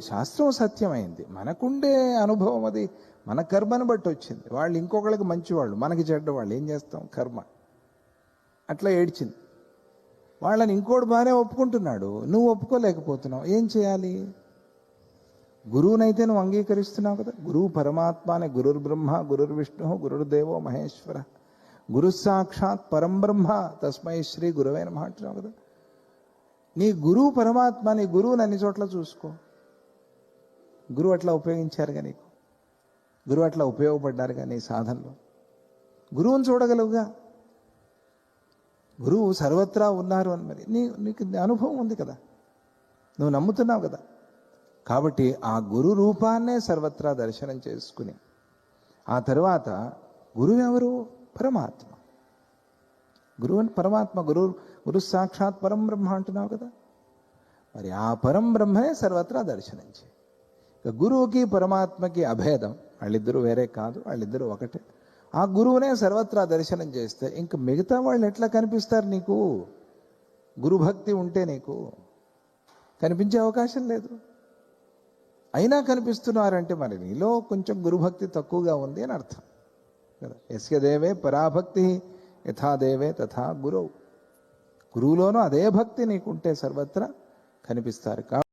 శాస్త్రం సత్యమైంది. మనకుండే అనుభవం అది. మన కర్మను బట్టి వచ్చింది. వాళ్ళు ఇంకొకళ్ళకి మంచివాళ్ళు మనకి చెడ్డవాళ్ళు. ఏం చేస్తాం? కర్మ. అట్లా ఏడ్చింది. వాళ్ళని ఇంకోటి బాగానే ఒప్పుకుంటున్నాడు. నువ్వు ఒప్పుకోలేకపోతున్నావు. ఏం చేయాలి? గురువునైతే నువ్వు అంగీకరిస్తున్నావు కదా? గురువు పరమాత్మ అనే గురుర్ బ్రహ్మ గురుర్ విష్ణు గురుర్దేవో మహేశ్వర. గురు సాక్షాత్ పరంబ్రహ్మ తస్మై శ్రీ గురువైన నమః కదా? నీ గురువు పరమాత్మ నీ గురువుని అన్ని చోట్ల చూసుకో. గురువు అట్లా ఉపయోగించారుగా నీకు గురువు అట్లా ఉపయోగపడ్డారుగా నీ సాధనలో. గురువుని చూడగలవుగా? గురువు సర్వత్రా ఉన్నారు అని మరి. నీ నీకు అనుభవం ఉంది కదా? నువ్వు నమ్ముతున్నావు కదా? కాబట్టి ఆ గురు రూపాన్నే సర్వత్రా దర్శనం చేసుకుని ఆ తర్వాత గురువు ఎవరు పరమాత్మ. గురువు అని పరమాత్మ. గురు గురు సాక్షాత్ పరం బ్రహ్మ అంటున్నావు కదా? మరి ఆ పరం బ్రహ్మనే సర్వత్రా దర్శనం చేయి. గురువుకి పరమాత్మకి అభేదం. వాళ్ళిద్దరూ వేరే కాదు వాళ్ళిద్దరూ ఒకటే. ఆ గురువునే సర్వత్రా దర్శనం చేస్తే ఇంక మిగతా వాళ్ళు ఎట్లా కనిపిస్తారు నీకు? గురుభక్తి ఉంటే నీకు కనిపించే అవకాశం లేదు. అయినా కనిపిస్తున్నారంటే మరి నీలో కొంచెం గురుభక్తి తక్కువగా ఉంది అని అర్థం. కదా? ఎస్య దేవే పరాభక్తి యథాదేవే తథా గురువు గురువులోనూ అదే భక్తి నీకుంటే సర్వత్రా కనిపిస్తారు.